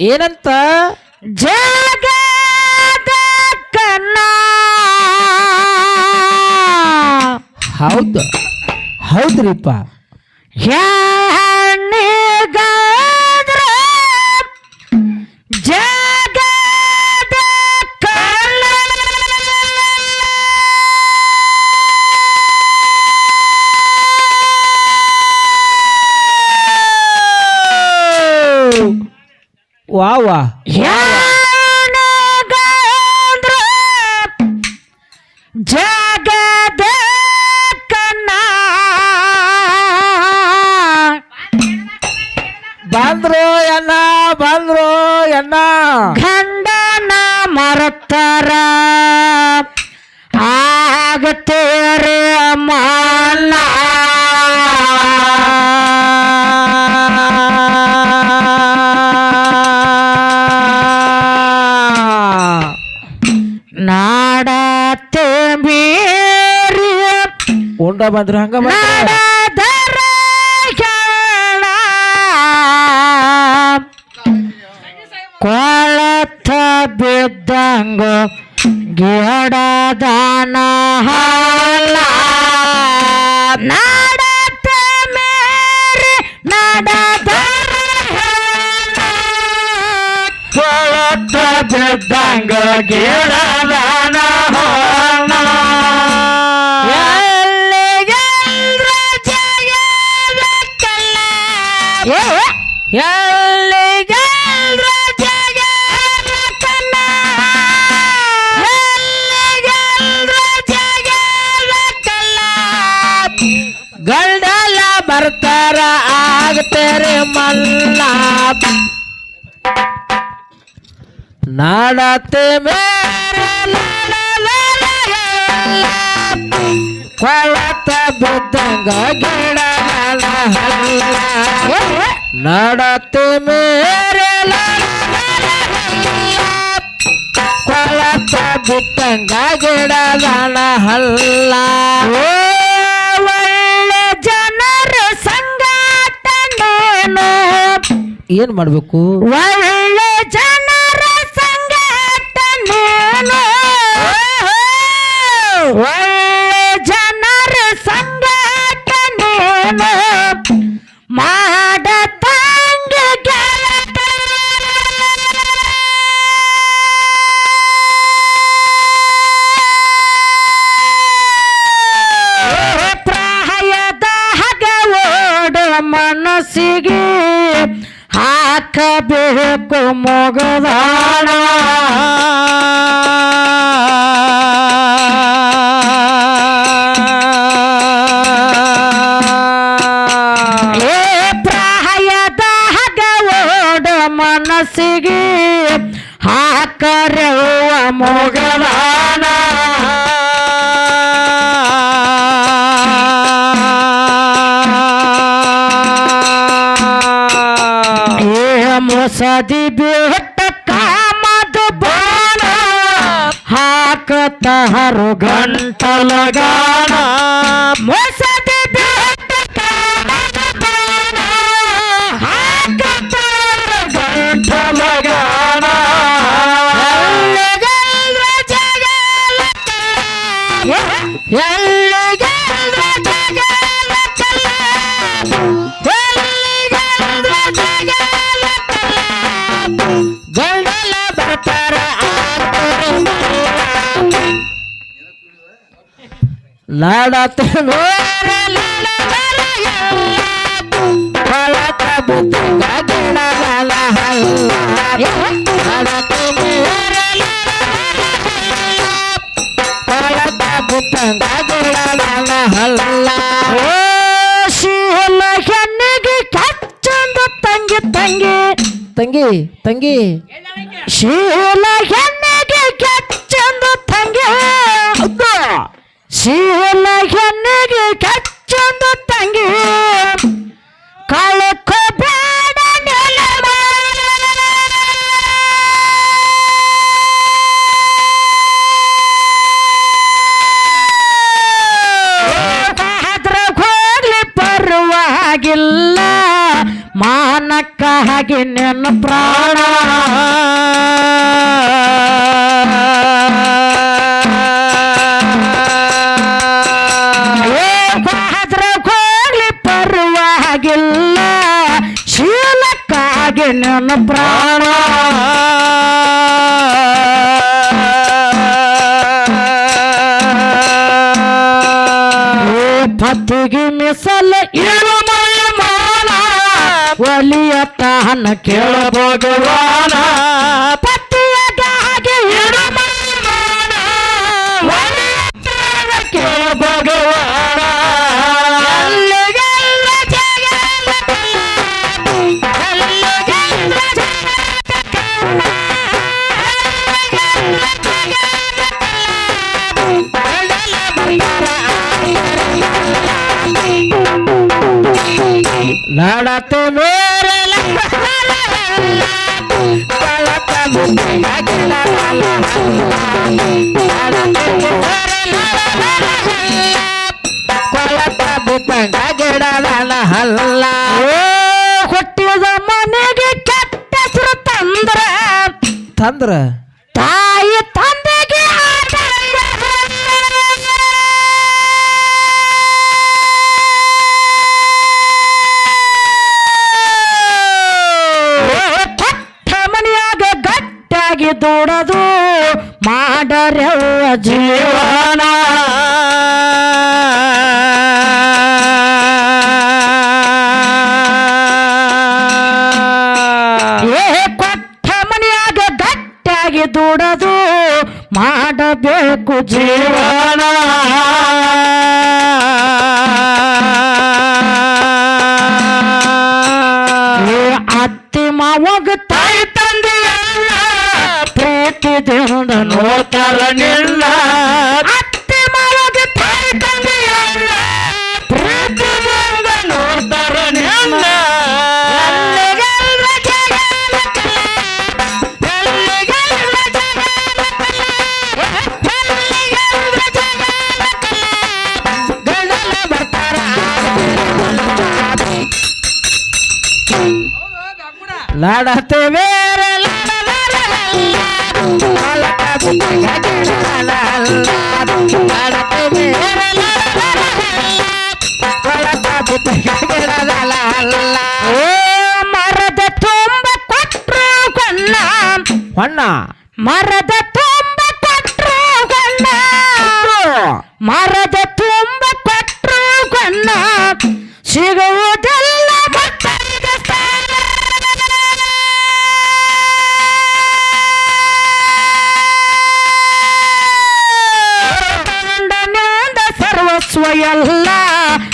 ಏನಂತ? ಜಗದ ಕನ್ನ ಹೌದು. ಹೌದ್ರಿಪ್ಪ. ಹೆಣ್ಣಿಗಾದ್ರ ವಾ ವಾ ಜಗದ ಬಂದ್ರೋ ಬಂದ್ರು ಎನ್ನ ಬಂದ್ರು ಎನ್ನ. ಗಂಡನ ಮರತರ. ಉಂಡ ಬಂದ್ರು ಹಂಗ ಬಂದ್ರು ನಾಡದರ ಹೇಳ ಕೊಳತ ಬಿದ್ದಂಗ ಗಿಡದಾನ ಹಾಲ ನಾಡತ ಮೇರೆ ನಾಡದರ ಕೊಳತ ಬಿದ್ದಂಗ ಗಿಡದಾನ ಗಂಡಲ್ಲ ಬರ್ತಾರ ಆಗ್ತೇರೆ ಮಲ್ಲ ನಾಡತ್ತೆ ಮೇರೆ ಕೊಳತ ಬುದ್ಧಂಗ ಗಿಡ ನಡತೆ ಮೇರೆ ಕೊಳತ ಬಿಟ್ಟಂಗ ಗಿಡಗಳ ಹಲ್ಲ ಒಳ್ಳೆ ಜನರ ಸಂಗಾತ ಏನು ಏನ್ ಮಾಡ್ಬೇಕು ಒಳ್ಳೆ ಹಾಕಬೇಕು ಮೊಗದಾಣ ಮೊಸದಿ ಬಿಟ್ಟ ಕಾಮದ ಬಾಣ. ಹಾಕತಹರು ಗಂಟಲ ಗಾಣ ತಂಗಿ ತಂಗಿ ತಂಗಿ ತಂಗಿ ಶೀಲ ಶೀಲ ಹೆಣ್ಣಿಗೆ ಕಚ್ಚೊಂದು ತಂಗಿ ಕಳ್ಕೋಬೇಡ ನೆಲಮ. ಅದ್ರಾಗ್ ಹೋಗ್ಲಿ ಪರವಾಗಿಲ್ಲ ಮಾನಕ್ಕ ಹಾಗೆ ನೆನ ಪ್ರಾಣ ಮಿಸಲ ಇರು ಮಾನ. ಒಲಿಯ ತಾನ ಕೇಳ ಭಗವಾನ ಹುಟ್ಟಿದ ಮನೆಗೆ ಕೆಟ್ಟ ಹೆಸರು ತಂದ್ರ ತಂದ್ರ ನಾಡತ್ತೆ ಬೇರೆ ಏ ಮರದ ತುಂಬ ಕೊಟ್ರು ಕಣ್ಣ ಹೊಣ್ಣ ಮರದ ತುಂಬ ಕೊಟ್ರು ಕಣ್ಣ ಎಲ್ಲ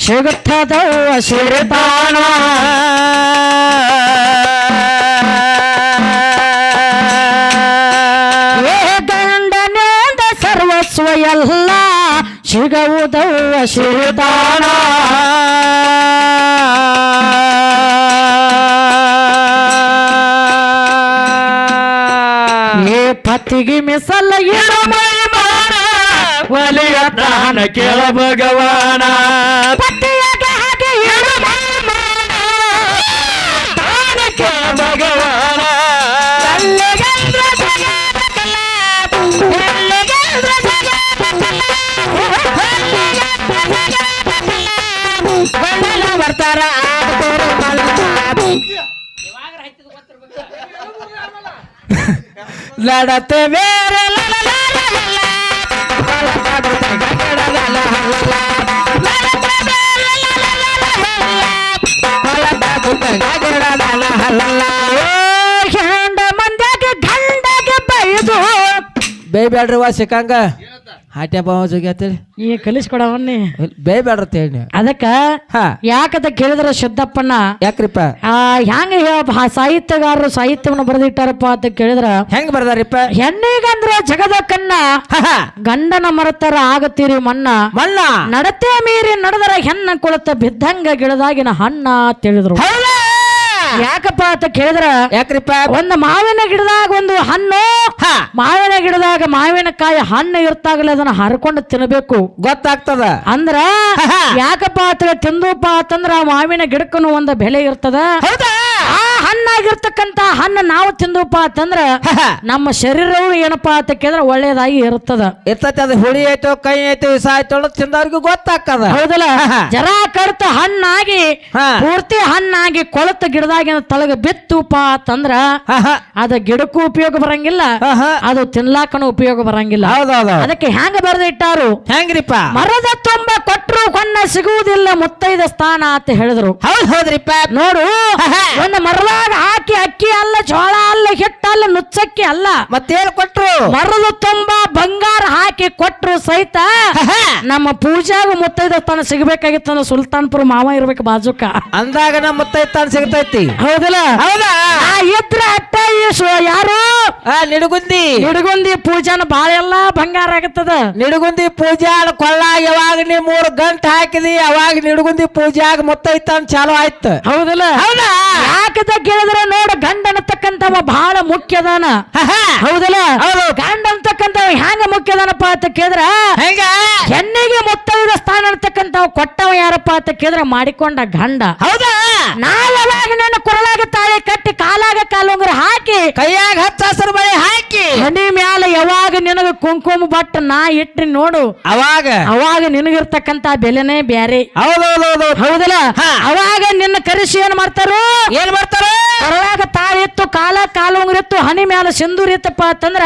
ಸಿಗುತ್ತದವ ಸಿರಿತಾನ ಗಂಡನಿಂದ ಸರ್ವಸ್ವ ಎಲ್ಲ ಸಿಗುವುದವ ಸಿರಿತಾನ ಏ ಪತಿಗೆ ಮಿಸಲ ಇರು ಒಲಿಯ ತಾನ ಕೇಳ ಭಗವಾನ. ಬರ್ತಾರ. ನಡತೆ ಬೇರೆ ಹೆಂಡ ಬೇಡ್ರಿ ಗಂಡಗ ಬೈದು ಬೇಯ್ಬೇಡ್ರಿ ವಾ ಸಿಕ್ಕಂಗ ಹಾಟ್ಯ ಬಾವ ಜೋಗ್ಯಾತೇಳಿ ಈ ಕಲಿಸ್ಕೊಡವನ್ನಿ ಬೇ ಅಂತ ಹೇಳಿ ಅದಕ್ಕ ಹಾ. ಯಾಕಂತ ಕೇಳಿದ್ರ ಶುದ್ಧಪ್ಪಣ್ಣ? ಯಾಕ್ರಿಪ್ಪ? ಆ ಹೆಂಗ ಸಾಹಿತ್ಯಗಾರರು ಸಾಹಿತ್ಯವನ್ನು ಬರೆದಿಟ್ಟಾರಪ್ಪ ಅಂತ ಕೇಳಿದ್ರ. ಹೆಂಗ್ ಬರ್ದಾರಿಪ್ಪ? ಹೆಣ್ಣಿಗಂದ್ರ ಜಗದ ಕನ್ನ. ಗಂಡನ ಮರತರ ಆಗತ್ತೀರಿ ಮಣ್ಣ. ಮಣ್ಣ. ನಡತೆ ಮೀರಿ ನಡೆದರ ಹೆಣ್ಣ ಕುಳತ ಬಿದ್ದಂಗ ಗಿಡದಾಗಿನ ಹಣ್ಣ ತಿಳಿದ್ರು? ಯಾಕಪ್ಪ ಅಂತ ಕೇಳಿದ್ರ ಯಾಕ್ರಿಪ್ಪ? ಒಂದು ಮಾವಿನ ಗಿಡದಾಗ ಒಂದು ಹಣ್ಣು ಹ. ಮಾವಿನ ಗಿಡದಾಗ ಮಾವಿನಕಾಯಿ ಹಣ್ಣು ಇರ್ತಾಗಲೇ ಅದನ್ನ ಹರ್ಕೊಂಡು ತಿನ್ನಬೇಕು ಗೊತ್ತಾಗ್ತದ. ಅಂದ್ರ ಯಾಕಪ್ಪ ಅಂತ ತಿಂದೂಪ ಅಂತಂದ್ರ ಆ ಮಾವಿನ ಗಿಡಕ್ಕೂ ಒಂದು ಬೆಲೆ ಇರ್ತದ. ಹೌದಾ? ಆ ಹಣ್ಣ ನಾವು ತಿಂದ್ರಪ್ಪ ಅಂತಂದ್ರ ನಮ್ಮ ಶರೀರವು ಏನಪ್ಪಾ ಅಂತ ಕೇಳಿದ್ರೆ ಒಳ್ಳೇದಾಗಿ ಇರ್ತದ. ಇರ್ತೈತಿ ಅದು ಹುಳಿ ಆಯ್ತು ಕೈ ಆಯ್ತು ವಿಷ ಆಯ್ತು ಅನ್ನೋದು ತಿಂದವ್ರಿಗೆ ಗೊತ್ತಾಗ್ತದ. ಹೌದಲ್ಲ? ಜರ ಕಡ್ತ ಹಣ್ಣಾಗಿ ಪೂರ್ತಿ ಹಣ್ಣಾಗಿ ಕೊಳತ ಗಿಡದಾಗಿನ ತಳಗ ಬಿತ್ತುಪ್ಪ ಅಂತಂದ್ರ. ಅದ ಗಿಡಕ್ಕೂ ಉಪಯೋಗ ಬರಂಗಿಲ್ಲ. ಅದು ತಿನ್ಲಾಕನು ಉಪಯೋಗ ಬರಂಗಿಲ್ಲ. ಹೌದೌದು. ಅದಕ್ಕೆ ಹೆಂಗ ಬರೆದಿಟ್ಟಾರು? ಹೆಂಗ್ರಿಪ್ಪ ಮರದ ತುಂಬ ಕೊನ್ನ ಸಿಗುವುದಿಲ್ಲ ಮುತ್ತೈದ ಸ್ಥಾನ ಅಂತ ಹೇಳಿದ್ರು. ಹೌದ್ ಹೌದ್ರಿಪ್ಪ ನೋಡು ಒಂದು ಮರದಾಗ ಹಾಕಿ ಅಕ್ಕಿ ಅಲ್ಲ ಜೋಳ ಅಲ್ಲ ಹಿಟ್ಟಲ್ಲ ನುಚ್ಚಕ್ಕಿ ಅಲ್ಲ. ಮತ್ತೇನು ಕೊಟ್ರು? ಮರಳು ತುಂಬಾ ಬಂಗಾರ ಹಾಕಿ ಕೊಟ್ರು ಸಹಿತ ನಮ್ಮ ಪೂಜಾಗ ಮುತ್ತೈದ ಸ್ಥಾನ ಸಿಗಬೇಕಾಗಿತ್ತು ಅಂದ್ರೆ ಸುಲ್ತಾನ್ಪುರ ಮಾವ ಇರ್ಬೇಕು ಬಾಜುಕ. ಅಂದಾಗ ನಮ್ಮ ಸ್ಥಾನ ಸಿಗ್ತೈತಿ. ಹೌದಲ್ಲ? ಹೌದಾ? ಇದ್ರ ಅಟ್ಟ ಯಾರು? ನಿಡುಗುಂದಿ. ಹಿಡುಗುಂದಿ ಪೂಜಾನ ಬಾಳೆಲ್ಲ ಬಂಗಾರ ಆಗತ್ತದ. ನಿಡುಗುಂದಿ ಪೂಜಾ ಕೊಳ್ಳ ಯಾವಾಗ ನೀ ಮೂರು ಗಂಟೆ ಹಾಕಿದಿ ಅವಾಗ ನಿಡುಗುಂದಿ ಪೂಜಾಗ ಅಂತ ಚಾಲು ಆಯ್ತು. ಹೌದಲ್ಲ? ಹೌದಾ? ಯಾಕದ ಕೇಳಿದ್ರೆ ನೋಡ ಗಂಡ ಅನ್ನತಕ್ಕಂಥವ ಬಹಳ ಮುಖ್ಯದಾನ. ಹೌದಲ್ಲ? ಹೌದು. ಗಂಡ ಅಂತಕ್ಕಂಥವ ಹ್ಯಾಂಗ ಮುಖ್ಯದಾನಪ್ಪ ಅಂತ ಕೇಳಿದ್ರ? ಹೆಂಗ? ಹೆಣ್ಣಿಗೆ ಮುತ್ತೈದ ಸ್ಥಾನ ಅಂತಕ್ಕಂಥವ ಕೊಟ್ಟವ ಯಾರಪ್ಪ ಅಂತ ಕೇಳಿದ್ರೆ? ಮಾಡಿಕೊಂಡ ಗಂಡ. ಹೌದಾ? ನಾಲವಾಗ ನನ್ನ ಕೊರಳಾಗ ತಾಳೆ ಕಟ್ಟಿ ಕಾಲಾಗ ಕಾಲುಂಗುರ ಹಾಕಿ ಕೈಯಾಗ ಹಚ್ಚ ಹಸಿರು ಬಳೆ ಹಾಕಿ. ಹಣಿ ಯಾವಾಗ ನಿನಗ ಕುಂಕುಮ ಬಟ್ ನಾ ಇಟ್ರಿ ನೋಡು. ಅವಾಗ? ಅವಾಗ ನಿನಗಿರ್ತಕ್ಕಂತ ಬೆಲೆನೇ ಬ್ಯಾರೆ. ಹೌದೌದೌದು. ಹೌದಲ್ಲ? ಅವಾಗ ನಿನ್ನ ಕರೆಸಿ ಏನ್ ಮಾಡ್ತಾರು? ಏನ್ ಮಾಡ್ತಾರ? ಅವಾಗ ತಾಳಿತ್ತು ಕಾಲ ಕಾಲುಂಗ್ರಿತ್ತು ಹನಿ ಮ್ಯಾಲ ಸಿಂಧೂರ್ ಇತ್ತಪ್ಪ ಅಂತಂದ್ರ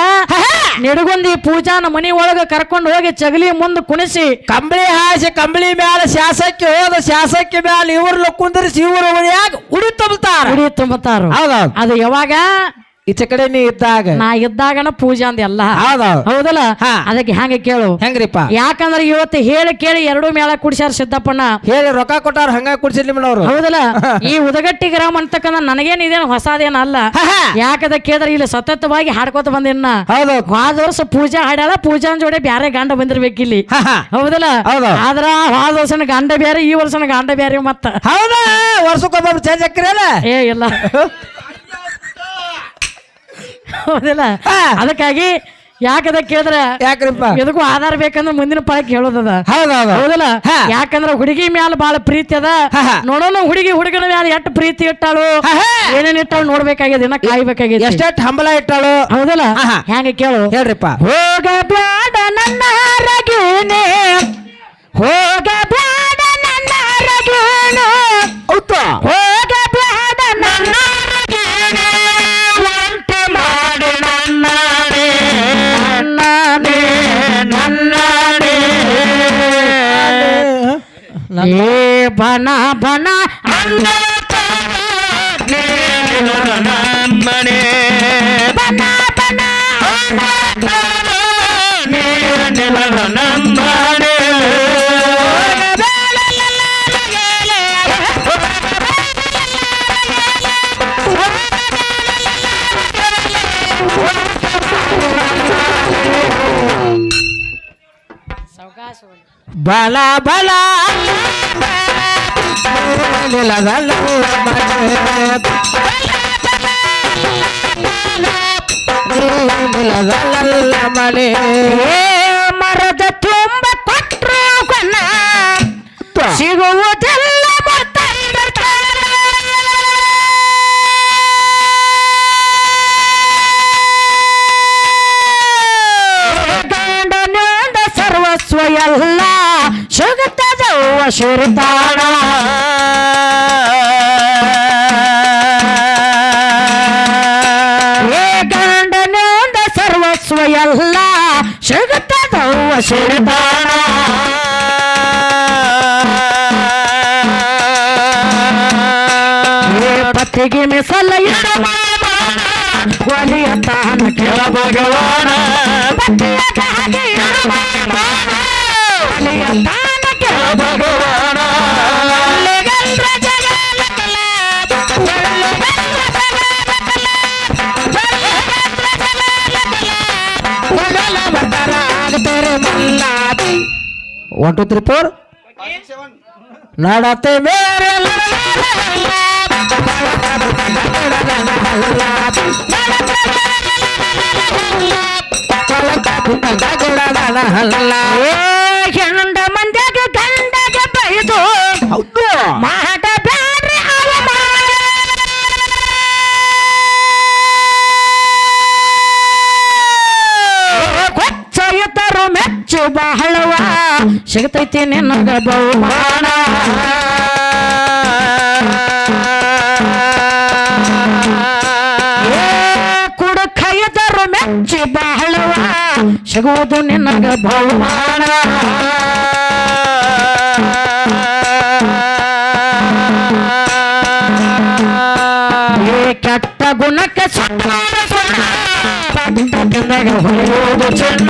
ನಿಡಗುಂದಿ ಪೂಜಾನ ಮನಿ ಒಳಗ ಕರ್ಕೊಂಡು ಹೋಗಿ ಚಗಲಿ ಮುಂದೆ ಕುಣಿಸಿ. ಕಂಬಳಿ ಹಾಸಿ ಕಂಬಳಿ ಮ್ಯಾಲ ಶಾಸಕ್ಕೆ ಹೋದ ಶಾಸಕ್ಕೆ ಮ್ಯಾಲ ಇವ್ರ ಕುಂದರಿಸಿ ಇವ್ರ ಉಡಿ ತುಂಬತಾರ. ಉಡಿ ತುಂಬುತ್ತಾರ ಹೌದೌದು. ಅದು ಯಾವಾಗ? ಈಚೆ ಕಡೆ ನೀ ಇದ್ದಾಗ. ನಾ ಇದ್ದಾಗನ ಪೂಜೆ ಅಂದ ಎಲ್ಲ ಹೌದೌದು ಹೌದಲ್ಲ? ಹಾ. ಅದಕ್ಕೆ ಹೆಂಗ ಕೇಳು. ಹೆಂಗ್ರಿಪ್ಪ? ಯಾಕಂದ್ರೆ ಇವತ್ತು ಹೇಳಿ ಕೇಳಿ ಎರಡೂ ಮೇಳ ಕುಡಿಸ್ಯಾರ ಸಿದ್ದಪ್ಪಣ್ಣ. ಹೇಳಿ ರೊಕ್ಕ ಕೊಟ್ಟಾರ ಹಂಗ ಕುಡ್ಸಿರ್ಲಿ ಮೇಡವ್ರು ಹೌದಲ್ಲ? ಈ ಉದಗಟ್ಟಿ ಗ್ರಾಮ ಅಂತಕ್ಕಂಥ ನನಗೇನ್ ಇದೇನು ಹೊಸದೇನ ಅಲ್ಲ. ಯಾಕದ ಕೇಳಿದ್ರೆ ಇಲ್ಲಿ ಸತತವಾಗಿ ಹಾಡ್ಕೋತ ಬಂದಿನ್ನ ಹೌದು. ಹೋದ ವರ್ಷ ಪೂಜಾ ಹಾಡ್ಯಾಳ ಪೂಜಾನ್ ಜೋಡಿ ಬ್ಯಾರೆ ಗಂಡ ಬಂದಿರ್ಬೇಕು ಇಲ್ಲಿ. ಹಾ. ಹೌದಲ್ಲ? ಹೌದು. ಆದ್ರ ಹೋದ ವರ್ಷನ ಗಂಡ ಬ್ಯಾರೆ ಈ ವರ್ಷನ ಗಂಡ ಬ್ಯಾರೆ ಮತ್ತ. ಹೌದಾ? ವರ್ಷಕ್ಕೊಬ್ಬೊಬ್ರು ಚೇಂಜ್ ಹಾಕಿರಲ್ಲ ಏ ಇಲ್ಲ. ಹೌದಿಲ್ಲ. ಅದಕ್ಕಾಗಿ ಯಾಕದ ಕೇಳಿದ್ರೆ ಯಾಕ್ರಿಪ್ಪ? ಎದಕ್ಕೂ ಆಧಾರ ಬೇಕಂದ್ರೆ ಮುಂದಿನ ಪಾಳಕ್ಕೆ ಕೇಳೋದದ. ಹೌದೌದು ಹೌದಲ್ಲ. ಯಾಕಂದ್ರ ಹುಡುಗಿ ಮ್ಯಾಲ ಬಾಳ ಪ್ರೀತಿ ಅದ. ನೋಡೋಣ ಹುಡುಗಿ ಹುಡುಗನ ಮ್ಯಾಲ ಎಷ್ಟು ಪ್ರೀತಿ ಇಟ್ಟಾಳು. ಏನೇನ್ ಇಟ್ಟಾಳು ನೋಡ್ಬೇಕಾಗ್ಯದ ಇನ್ನ ಕಾಯ್ಬೇಕಾಗ್ಯದ ಎಷ್ಟೆಷ್ಟು ಹಂಬಲ ಇಟ್ಟಾಳು? ಹೌದಲ್ಲ. ಹೆಂಗ ಕೇಳು. ಹೇಳ್ರಿಪ್ಪ. ಹೋಗಬೇಡ ನನ್ನ ರಗೇನೆ ಬನ ಬನ ಅಂದ ಬನ ಬನ ಬಲ ಬಲ ನಿಲಗಲ್ಲ ಏ ಮರದ ತುಂಬ ಕೊಟ್ಟರು ಕೊನ ಸಿಗುವುದೆಲ್ಲ ಸರ್ವಸ್ವ ಎಲ್ಲ ಸಿಗುತ್ತದವ್ವ ಶಿರತಾಣ ಏ ಗಂಡನಿಂದ ಸರ್ವಸ್ವ ಎಲ್ಲ ಸಿಗುತ್ತದವ್ವ ಶಿರತಾಣ ಏ ಪತಿಗೆ ಮಿಸಲ ಒಲಿಯ ತಾನ ಕೆಳ ಭಗವಾನ ಪತಿಯ ಟು ತ್ರೀ ಫೋರ್ ನಡತೆ ಬೇರೆ ಏ ಹೆಣ್ಣುಂಡ ಮಂದ್ಯಾಗ ಗಂಡಗ ಬೈದು ಹೌದು. ಮಾಡ ಬಹಳವ ಸಿಗತೈತಿ ನಿನಗ ಬಹುಮಾನ ಏ ಕುಡಕ ಎದರು ಮೆಚ್ಚಿ ಬಹಳವ ಸಿಗುವುದು ನಿನಗ ಬಹುಮಾನ ಏ ಕೆಟ್ಟ ಗುಣಕ್ಕೆ ಸುತ್ತಾಡ ಸುಣ್ಣ. ಕೆಟ್ಟಗೆ ಹೊಳೆಯುವುದು ಚಿನ್ನ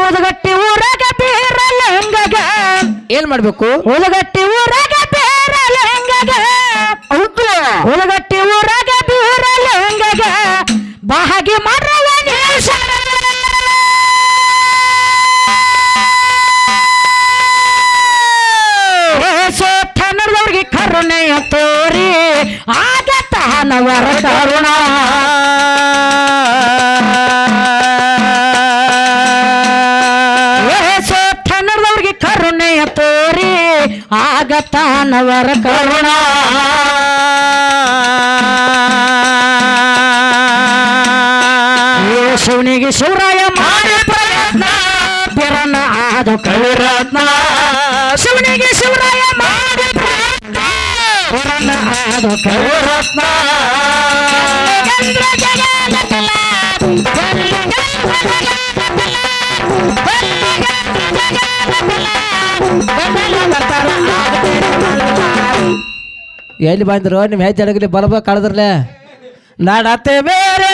ಉದಗಟ್ಟಿ ಊರಾಗ ಬೇರಲ್ಲ ಹಂಗಾಗ ಏನ್ ಮಾಡ್ಬೇಕು? ಉದಗಟ್ಟಿ ಊರಾಗ ಆಗ ತಾನವರ ಕರುಣ. ಶಿವನಿಗೆ ಶಿವರಾಯ ಮಾಡಿ ಪ್ರಯತ್ನ. ಬಿರನ ಆದ ಕವಿರತ್ನ. ಶಿವನಿಗೆ ಶಿವರಾಯ ಮಾಡಿ ಪ್ರಯತ್ನ. ಬಿರನ ಆದ ಕವಿರತ್ನ. ಎಲ್ಲಿ ಬಂದ್ರು ನಿಮ್ಮ ಹೆಜ್ಜೆ ಅಡಗಲಿ ಬರ್ಬೇಕು ಕಳೆದ್ರಲೆ ನಾಡತ್ತೆ ಬೇರೆ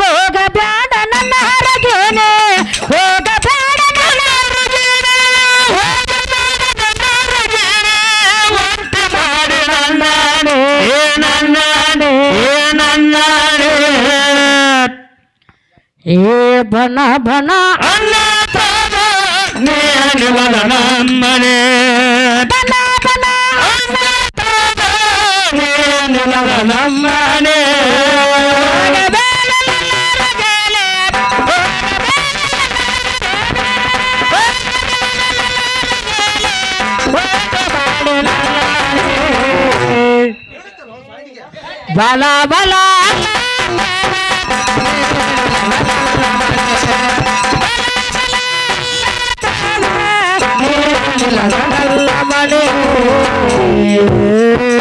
ಹೋಗ ಬ್ಯಾಡ ನನ್ನ ಹರಗೇನೆ ಏ ಬನ ಬನ ಅನಿವಲ ನಮ್ಮನೆ ಬನ ಬನ ಅನ್ನ ಬಲ ನೀ ಅನಿವಲ ನಮ್ಮನೆ ಬಲ ಬಲ ಮನೆ